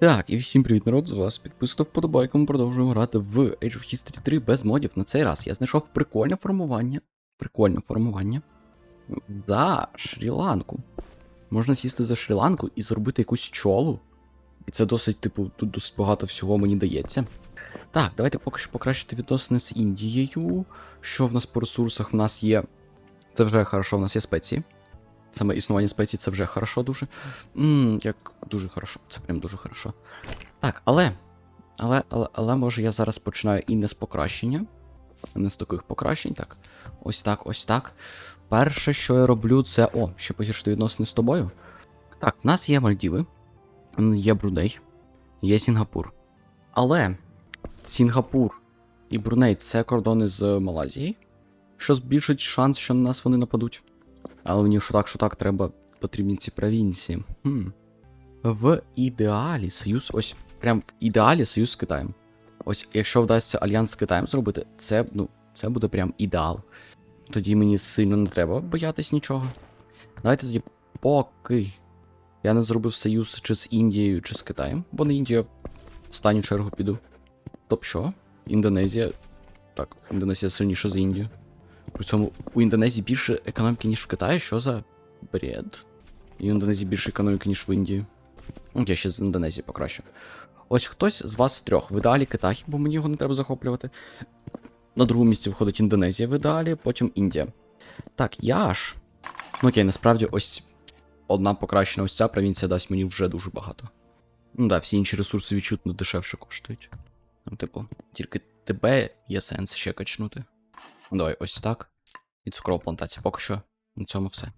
Так, і всім привіт, народ, з вас підписано вподобайку, ми продовжуємо грати в Age of History 3 без модів. На цей раз я знайшов прикольне формування. Прикольне формування. Да, Шрі-Ланку. Можна сісти за Шрі-Ланку і зробити якусь чолу. І це досить, типу, тут досить багато всього мені дається. Так, давайте поки що покращити відносини з Індією. Що в нас по ресурсах? В нас є. Це вже хорошо, в нас є спеції. Саме існування спецій це вже хорошо дуже. Ммм, як дуже хорошо. Це прям дуже хорошо. Так, але. Але, але, але може я зараз починаю і не з покращення. Не з таких покращень. Так. Ось так, ось так. Перше, що я роблю, це. О, ще погіршити відносини з тобою. Так, в нас є Мальдіви, є Бруней, є Сінгапур. Але Сінгапур і Бруней це кордони з Малайзією, що збільшить шанс, що на нас вони нападуть. Але мені що так, що так, треба потрібні ці провінції. Хм. В ідеалі союз, ось прям в ідеалі союз з Китаєм. Ось, якщо вдасться альянс з Китаєм зробити, це, ну, це буде прям ідеал. Тоді мені сильно не треба боятись нічого. Давайте тоді, поки я не зробив союз чи з Індією, чи з Китаєм, бо на Індію в останню чергу піду. Стоп, що? Індонезія. Так, Індонезія сильніша за Індію. При цьому у Індонезії більше економіки, ніж в Китаї, що за бред? І в Індонезії більше економіки, ніж в Індії. Ну, я ще з Індонезії покращу. Ось хтось з вас трьох. В ідеалі Китай, бо мені його не треба захоплювати. На другому місці виходить Індонезія в ідеалі, потім Індія. Так, я ж. Ну окей, насправді ось одна покращена ось ця провінція дасть мені вже дуже багато. Ну да, всі інші ресурси відчутно дешевше коштують. Ну, типу, тільки тебе є сенс ще качнути. Давай, ось так. І цукрова плантація. Поки що на цьому все.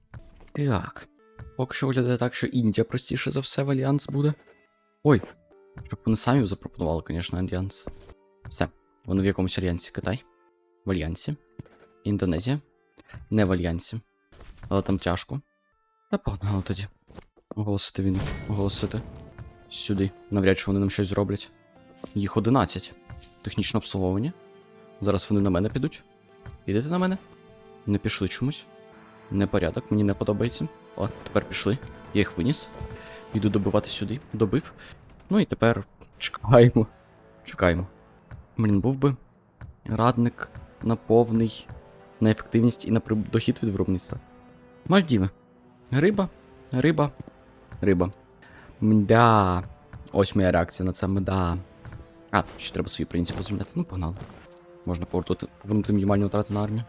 Так. Поки що виглядає так, що Індія простіше за все в альянс буде. Ой. Щоб вони самі запропонували, звісно, альянс. Все. Вони в якомусь альянсі Китай. В альянсі. Індонезія. Не в альянсі. Але там тяжко. Та погнали тоді. Оголосити війну. Оголосити. Сюди. Навряд чи вони нам щось зроблять. Їх 11. Технічне обслуговування. Зараз вони на мене підуть. Підете на мене? Не пішли чомусь. Непорядок, мені не подобається. О, тепер пішли. Я їх виніс. Йду добивати сюди. Добив. Ну і тепер чекаємо. Чекаємо. Блін, був би радник на повний на ефективність і на дохід від виробництва. Мальдіви. Риба, риба, риба. Мда. Ось моя реакція на це мда. А, ще треба свої провінції позміняти. Ну, погнали. Можна повернути, повернути мінімальні втрати на армію.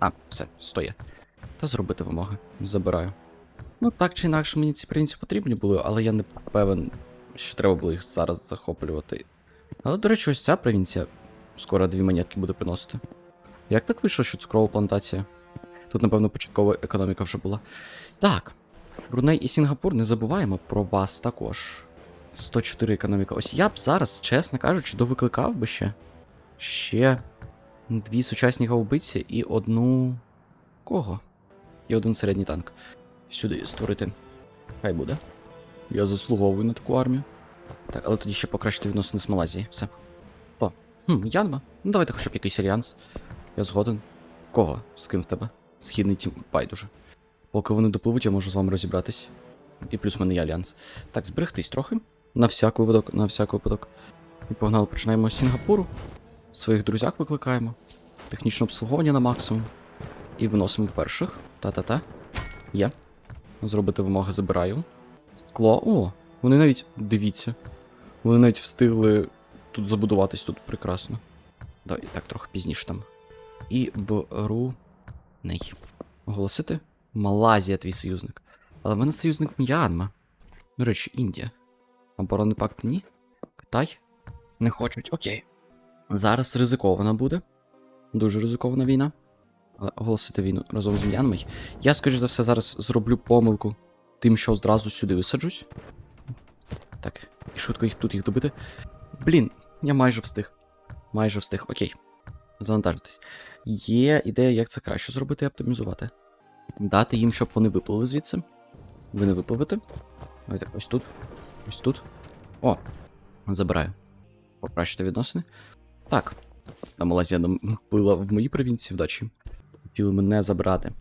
А, все, стоє. Та зробити вимоги. Забираю. Ну, так чи інакше мені ці провінції потрібні були, але я не певен, що треба було їх зараз захоплювати. Але, до речі, ось ця провінція скоро дві монетки буде приносити. Як так вийшло, що цукрова плантація? Тут, напевно, початкова економіка вже була. Так. Бруней і Сінгапур не забуваємо про вас також. 104 економіка. Ось я б зараз, чесно кажучи, довикликав би ще. Ще дві сучасні гаубиці і одну. Кого? І один середній танк. Сюди створити. Хай буде. Я заслуговую на таку армію. Так, але тоді ще покращити відносини з Малайзією. Все. О, хм, Янма. Ну давайте хоча б якийсь альянс. Я згоден. В кого? З ким в тебе? Східний тім. Байдуже. Поки вони допливуть, я можу з вами розібратись. І плюс в мене є альянс. Так, зберегтись трохи. На всяк випадок, на всяк випадок. І погнали, починаємо з Сінгапуру. Своїх друзяк викликаємо. Технічне обслуговування на максимум. І виносимо перших. Та-та-та. Є. Зробити вимоги забираю. Скло. О, вони навіть. Дивіться. Вони навіть встигли тут забудуватись тут прекрасно. Давай, так, трохи пізніше там. І беру. Ней. Оголосити? Малазія твій союзник. Але в мене союзник М'янма. До речі, Індія. Оборонний пакт ні? Китай? Не хочуть, окей. Зараз ризикована буде. Дуже ризикована війна. Але оголосити війну разом з М'янмою. Я, скоріш за все, зараз зроблю помилку тим, що одразу сюди висаджусь. Так, і швидко їх тут їх добити. Блін, я майже встиг. Майже встиг, окей. Завантажитись. Є ідея, як це краще зробити і оптимізувати. Дати їм, щоб вони виплили звідси. Ви не випливете. Ось тут. Ось тут. О! Забираю. Покращити відносини. Так. Та Малазія плила в моїй провінції вдачі. Хотіли мене забрати.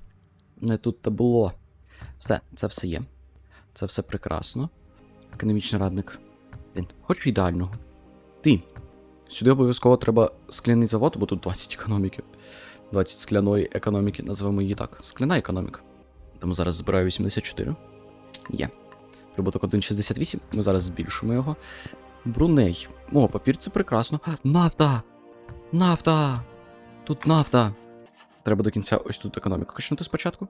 Не тут то було. Все, це все є. Це все прекрасно. Економічний радник. Блін, хочу ідеального. Ти. Сюди обов'язково треба скляний завод, бо тут 20 економіки. 20 скляної економіки, називаємо її так. Скляна економіка. Тому зараз збираю 84. Є. Прибуток 1,68. Ми зараз збільшимо його. Бруней. О, папір це прекрасно. Нафта! Нафта! Тут нафта. Треба до кінця ось тут економіку качнути спочатку.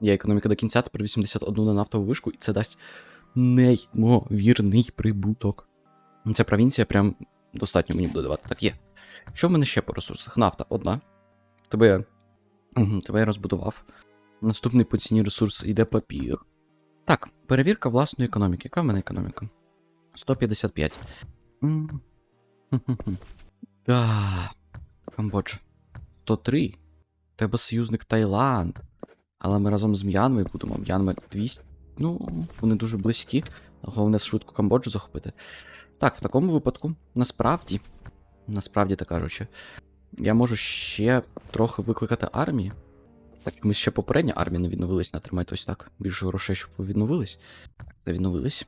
Є економіка до кінця, тепер 81 на нафтову вишку, і це дасть неймовірний прибуток. Ця провінція прям достатньо мені буде давати. Так є. Що в мене ще по ресурсах? Нафта одна. Тебе я. Угу, тебе я розбудував. Наступний по ціні ресурс йде папір. Так, перевірка власної економіки. Яка в мене економіка? 155. Да. Камбоджа. 103. У Тебе союзник Таїланд. Але ми разом з М'янмою будемо. М'янма 200. Ну, вони дуже близькі. Головне швидко Камбоджу захопити. Так, в такому випадку, насправді, насправді так кажучи, я можу ще трохи викликати армії. Так, ми ще попередня армія не відновилась, натримайте ось так. Більше грошей, щоб ви відновились. Так, це відновились.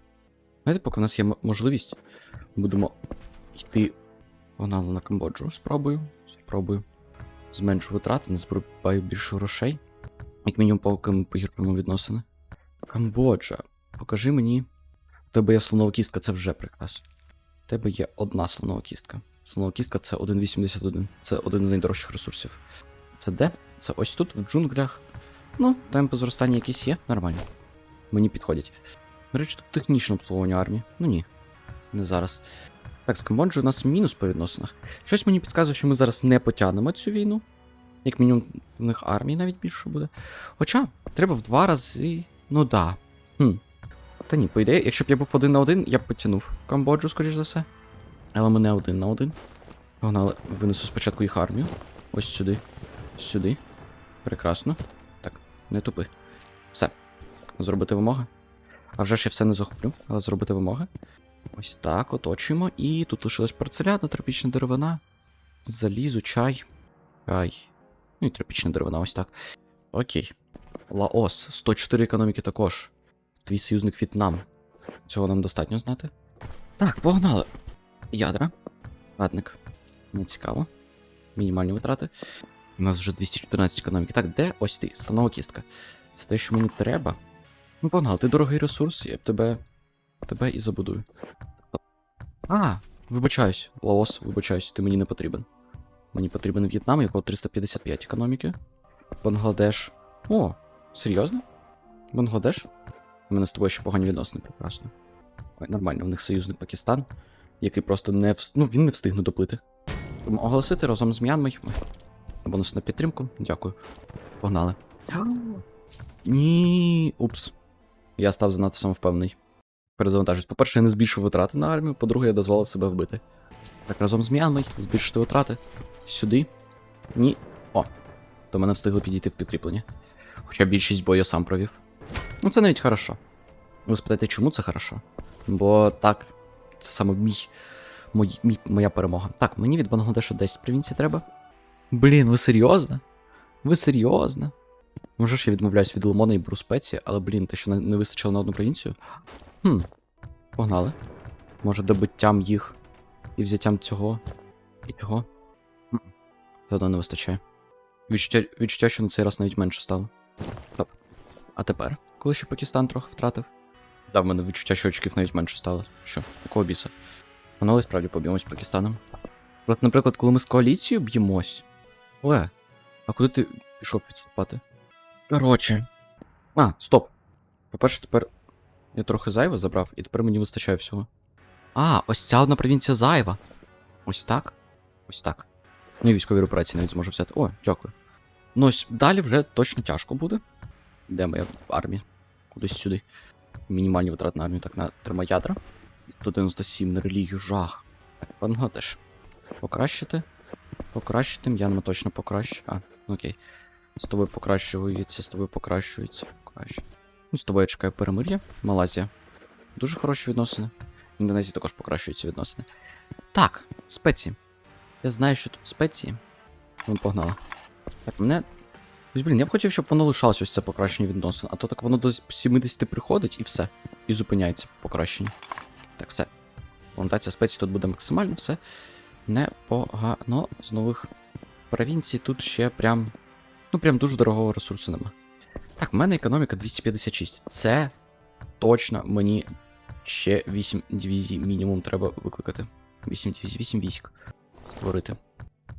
Знаєте, поки в нас є можливість, будемо йти погнали на Камбоджу. Спробую. Спробую. Зменшу витрати, назбираю більше грошей. Як мінімум, поки ми погіршуємо відносини. Камбоджа. Покажи мені. У тебе є слонова кістка, це вже прекрасно. У тебе є одна слонова кістка. Слонова кістка це 1,81. Це один з найдорожчих ресурсів. Це де? Це ось тут, в джунглях. Ну, темпи зростання якісь є, нормально. Мені підходять. До речі, тут технічне обслуговування армії. Ну ні. Не зараз. Так, з Камбоджою у нас мінус по відносинах. Щось мені підказує, що ми зараз не потягнемо цю війну. Як мінімум, в них армії навіть більше буде. Хоча, треба в два рази. Ну да. Хм. Та ні, по ідеї, якщо б я був один на один, я б потягнув Камбоджу, скоріш за все. Але ми не один на один. Погнали, винесу спочатку їх армію. Ось сюди. Сюди. Прекрасно. Так, не тупи. Все. Зробити вимоги. А вже ж я все не захоплю, але зробити вимоги. Ось так, оточуємо. І тут лишилась порцеляна, тропічна деревина. Залізу, чай. Чай. Ну і тропічна деревина, ось так. Окей. Лаос. 104 економіки також. Твій союзник В'єтнам. Цього нам достатньо знати. Так, погнали. Ядра. Радник. Не цікаво. Мінімальні витрати. У нас вже 214 економіки. Так, де ось ти? Станова кістка. Це те, що мені треба. Ну, погнали, ти дорогий ресурс, я б тебе. тебе і забудую. А, вибачаюсь, Лаос, вибачаюсь, ти мені не потрібен. Мені потрібен В'єтнам, якого 355 економіки. Бангладеш. О, серйозно? Бангладеш? У мене з тобою ще погані відносини, прекрасно. Ой, нормально, у них союзник Пакистан, який просто не вс... ну, він не встигне доплити. Тому оголосити разом з М'янмою. Бонус на підтримку, дякую. Погнали. Ні. Упс. Я став занадто самовпевнений. Перезавантажусь. По-перше, я не збільшив витрати на армію, по-друге, я дозволив себе вбити. Так, разом з М'янмою збільшити витрати. Сюди. Ні. О. До мене встигли підійти в підкріплення. Хоча більшість бою я сам провів. Ну, це навіть хорошо. Ви спитаєте, чому це хорошо? Бо так, це саме мій, мій, мій, моя перемога. Так, мені від Бангладешу 10 провінцій треба. Блін, ви серйозно? Ви серйозно? Може ж я відмовляюсь від лимона і беру спеції, але блін, те, що не, вистачило на одну провінцію. Хм. Погнали. Може, добиттям їх і взяттям цього і цього. М, Все одно не вистачає. Відчуття, відчуття, що на цей раз навіть менше стало. Топ. А тепер, коли ще Пакистан трохи втратив? Да, в мене відчуття, що очків навіть менше стало. Що? Якого біса? Погнали справді поб'ємось з Пакистаном. От, наприклад, коли ми з коаліцією б'ємось. Ле, а куди ти пішов підступати? Короче. А, стоп. По-перше, тепер я трохи зайве забрав, і тепер мені вистачає всього. А, ось ця одна провінція зайва. Ось так. Ось так. Ну і військові операції навіть зможу взяти. О, дякую. Ну ось далі вже точно тяжко буде. Де моя армія? Кудись сюди. Мінімальні витрати на армію, так на термоядра. 197 на релігію, жах. Так, Бангладеш. Покращити. Покращити. М'янма точно покращить. А, ну окей. З тобою покращується, з тобою покращується. Покращує. Ну, з тобою я чекаю перемир'я. Малазія. Дуже хороші відносини. В Індонезії також покращуються відносини. Так, спеції. Я знаю, що тут спеції. Ну, погнали. Так, мене. Ось, блін, я б хотів, щоб воно лишалось ось це покращення відносин, а то так воно до 70 приходить і все. І зупиняється в покращенні. Так, все. Плантація спецій тут буде максимально все непогано. З нових провінцій тут ще прям. Ну, прям дуже дорогого ресурсу нема. Так, в мене економіка 256. Це точно мені ще 8 дивізій мінімум треба викликати. 8 дивізій, 8 військ створити.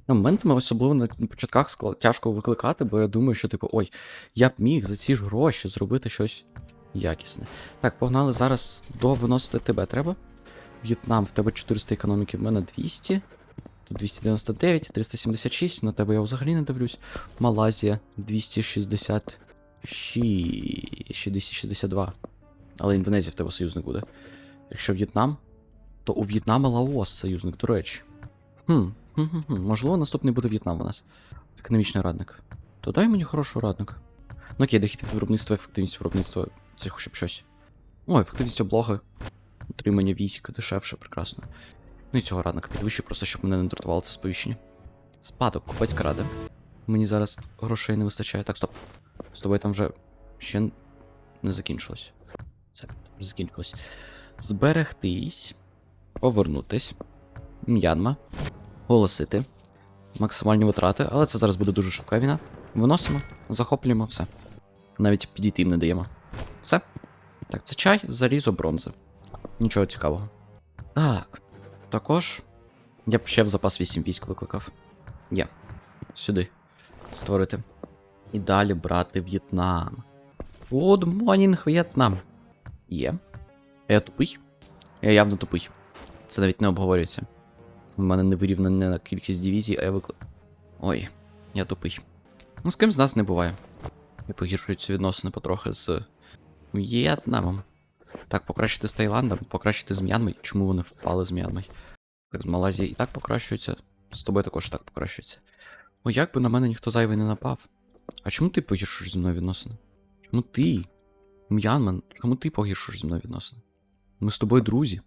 Ну, моментами особливо на початках тяжко викликати, бо я думаю, що, типу, ой, я б міг за ці ж гроші зробити щось якісне. Так, погнали зараз до виносити тебе треба. В'єтнам, в тебе 400 економіки, в мене 200. Тут 299, 376, на тебе я взагалі не дивлюсь. Малайзія 266, 262. Але Індонезія в тебе союзник буде. Якщо В'єтнам, то у В'єтнама Лаос союзник, до речі. Хм, хм, хм, хм. Можливо, наступний буде В'єтнам у нас. Економічний радник. То дай мені хорошого радника. Ну окей, дохід від виробництва, ефективність виробництва. Це хоча б щось. О, ефективність облоги. Утримання військ дешевше, прекрасно. Ну і цього радника підвищу, просто щоб мене не дратувало це сповіщення. Спадок, купецька рада. Мені зараз грошей не вистачає. Так, стоп. З тобою там вже ще не закінчилось. Це закінчилось. Зберегтись. Повернутись. М'янма. Оголосити. Максимальні витрати, але це зараз буде дуже швидка війна. Виносимо, захоплюємо, все. Навіть підійти їм не даємо. Все. Так, це чай, залізо, бронза. Нічого цікавого. Так. Також. Я б ще в запас 8 військ викликав. Є. Сюди. Створити. І далі брати В'єтнам. Good morning, В'єтнам. Є. Я тупий? Я явно тупий. Це навіть не обговорюється. У мене не вирівнена кількість дивізій, а я виклик. Ой, я тупий. Ну, з ким з нас не буває. І погіршуються відносини потрохи з В'єтнамом. Так, покращити з Таїландом, покращити з М'янмою. Чому вони впали з М'янмою? Так, з Малайзії і так покращується. З тобою також так покращується. О, як би на мене ніхто зайвий не напав. А чому ти погіршуєш зі мною відносини? Чому ти? М'янман, чому ти погіршуєш зі мною відносини? Ми з тобою друзі.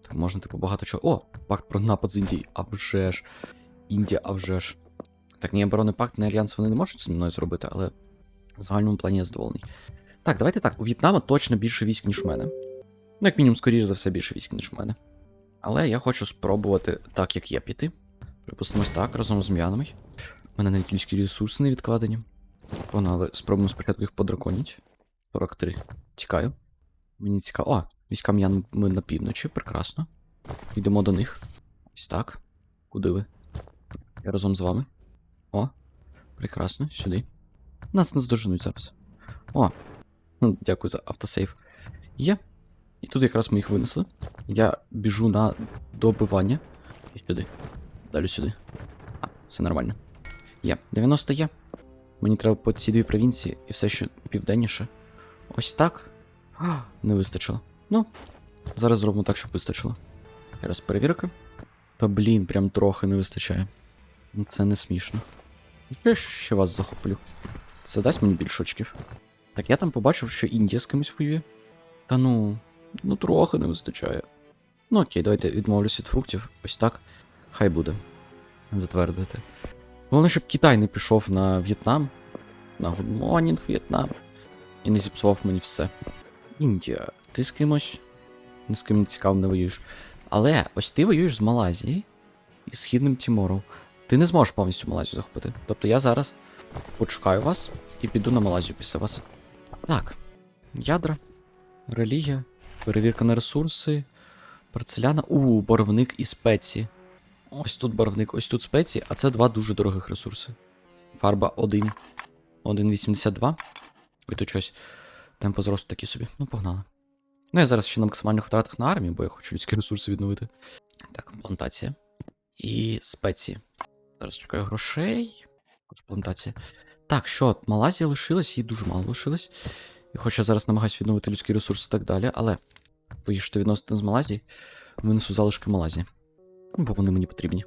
Так можна, типу, багато чого. О, пакт про напад з Індії. А вже ж. Індія, а вже ж. Так, ні оборонний пакт, ні альянс вони не можуть зі мною зробити, але в загальному плані я задоволений. Так, давайте так. У В'єтнама точно більше військ, ніж у мене. Ну, як мінімум, скоріш за все, більше військ, ніж у мене. Але я хочу спробувати так, як є піти. Припустимось так, разом з м'янами. У мене навіть людські ресурси не відкладені. Погнали, спробуємо спочатку їх подраконіть. 43. Тікаю. Мені цікаво. О, війська м'ян ми на півночі, прекрасно. Йдемо до них. Ось так. Куди ви? Я разом з вами. О, прекрасно, сюди. Нас не здоженуть зараз. О, ну, дякую за автосейв. Є. І тут якраз ми їх винесли. Я біжу на добивання. І сюди. Далі сюди. А, все нормально. Є. 90 є. Мені треба по ці дві провінції і все, що південніше. Ось так. А, Не вистачило. Ну, зараз зробимо так, щоб вистачило. Раз перевірка. Та блін, прям трохи не вистачає. Ну, Це не смішно. Я ще вас захоплю. Це дасть мені більше очків. Так, я там побачив, що Індія з кимось воює. Та ну, ну трохи не вистачає. Ну окей, давайте відмовлюсь від фруктів. Ось так. Хай буде. Затвердити. Головне, щоб Китай не пішов на В'єтнам. На Morning, В'єтнам. І не зіпсував мені все. Індія, ти з кимось? Ні з ким цікавим не воюєш. Але ось ти воюєш з Малайзією і Східним Тімором. Ти не зможеш повністю Малайзію захопити. Тобто я зараз почекаю вас і піду на Малайзію після вас. Так. Ядра, релігія, перевірка на ресурси, порцеляна. У, барвник і спеції. Ось тут барвник, ось тут спеції, а це два дуже дорогих ресурси. Фарба 1. 1,82. Ой, тут щось. Темпо зросту такі собі. Ну, погнали. Ну, я зараз ще на максимальних втратах на армії, бо я хочу людські ресурси відновити. Так, плантація. І спеції. Зараз чекаю грошей. Також плантація. Так, що, Малазія лишилась, їй дуже мало лишилось. І хоч я зараз намагаюся відновити людські ресурси і так далі, але поїжджте відносити з Малазії, винесу залишки Малазії. Ну, бо вони мені потрібні.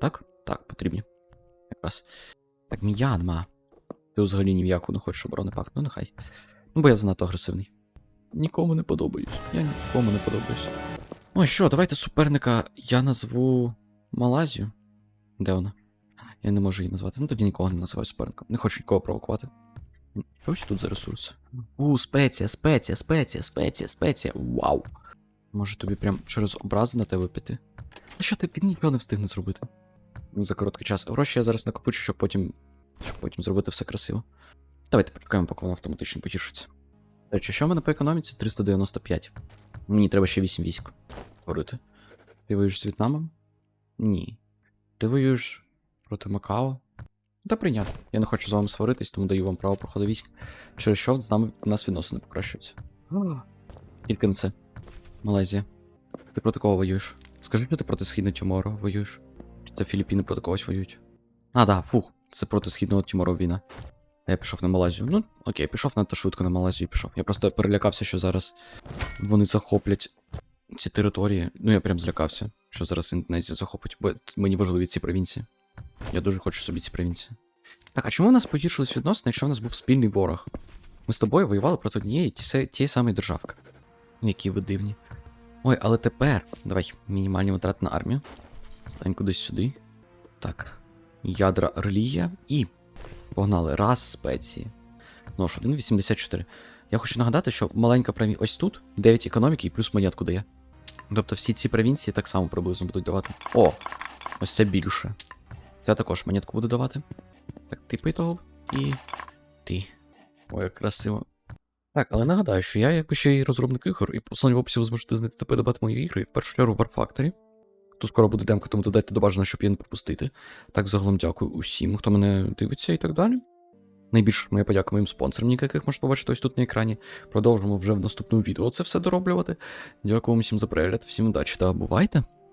Так? Так, потрібні. Якраз. Так, М'янма. Ти взагалі ні не хочеш оборони пакт, ну нехай. Ну, бо я занадто агресивний. Нікому не подобаюсь. Я нікому не подобаюсь. Ну що, давайте суперника я назву Малазію. Де вона? Я не можу її назвати. Ну тоді нікого не називаю суперником. Не хочу нікого провокувати. Що ось тут за ресурс? У, спеція, спеція, спеція, спеція, спеція. Вау. Може тобі прям через образи на тебе піти? А що ти нічого не встигне зробити? За короткий час. Гроші я зараз накопичу, щоб потім, щоб потім зробити все красиво. Давайте почекаємо, поки воно автоматично потішиться. До речі, що в мене по економіці? 395. Мені треба ще 8 військ. Говорити. Ти воюєш з В'єтнамом? Ні. Ти воюєш проти Макао? Та прийнято. Я не хочу з вами сваритись, тому даю вам право проходу військ. Через що з нами у нас відносини покращуються. Тільки не це. Малайзія. Ти проти кого воюєш? Скажи, що ти проти Східного Тімору воюєш? Чи це Філіппіни проти когось воюють? А, да, фух, це проти Східного Тімору війна. А я пішов на Малайзію. Ну, окей, пішов надто швидко на Малайзію пішов. Я просто перелякався, що зараз вони захоплять ці території. Ну, я прям злякався, що зараз Індонезія захопить, бо мені важливі ці провінції. Я дуже хочу собі ці провінції. Так, а чому у нас погіршились відносини, якщо у нас був спільний ворог? Ми з тобою воювали проти однієї ті- тієї самої державки. Ну, Які ви дивні. Ой, але тепер. Давай, мінімальні витрати на армію. Стань кудись сюди. Так. Ядра релігія і. Погнали. Раз спеції. Ну ж, 1,84. Я хочу нагадати, що маленька провінція ось тут 9 економіки і плюс монетку дає. Тобто всі ці провінції так само приблизно будуть давати. О! Ось це більше. Це також монетку буду давати. Так, ти по. І. ти. Ой, красиво. Так, але нагадаю, що я якби ще й розробник ігор, і посилання в описі ви зможете знайти та подобати мої ігри, і в першу чергу War Factory. Тут скоро буде демка, тому додайте до бажано, щоб її не пропустити. Так, загалом дякую усім, хто мене дивиться і так далі. Найбільше моя подяка моїм спонсорам, яких можете побачити ось тут на екрані. Продовжимо вже в наступному відео це все дороблювати. Дякую вам всім за перегляд, всім удачі та бувайте!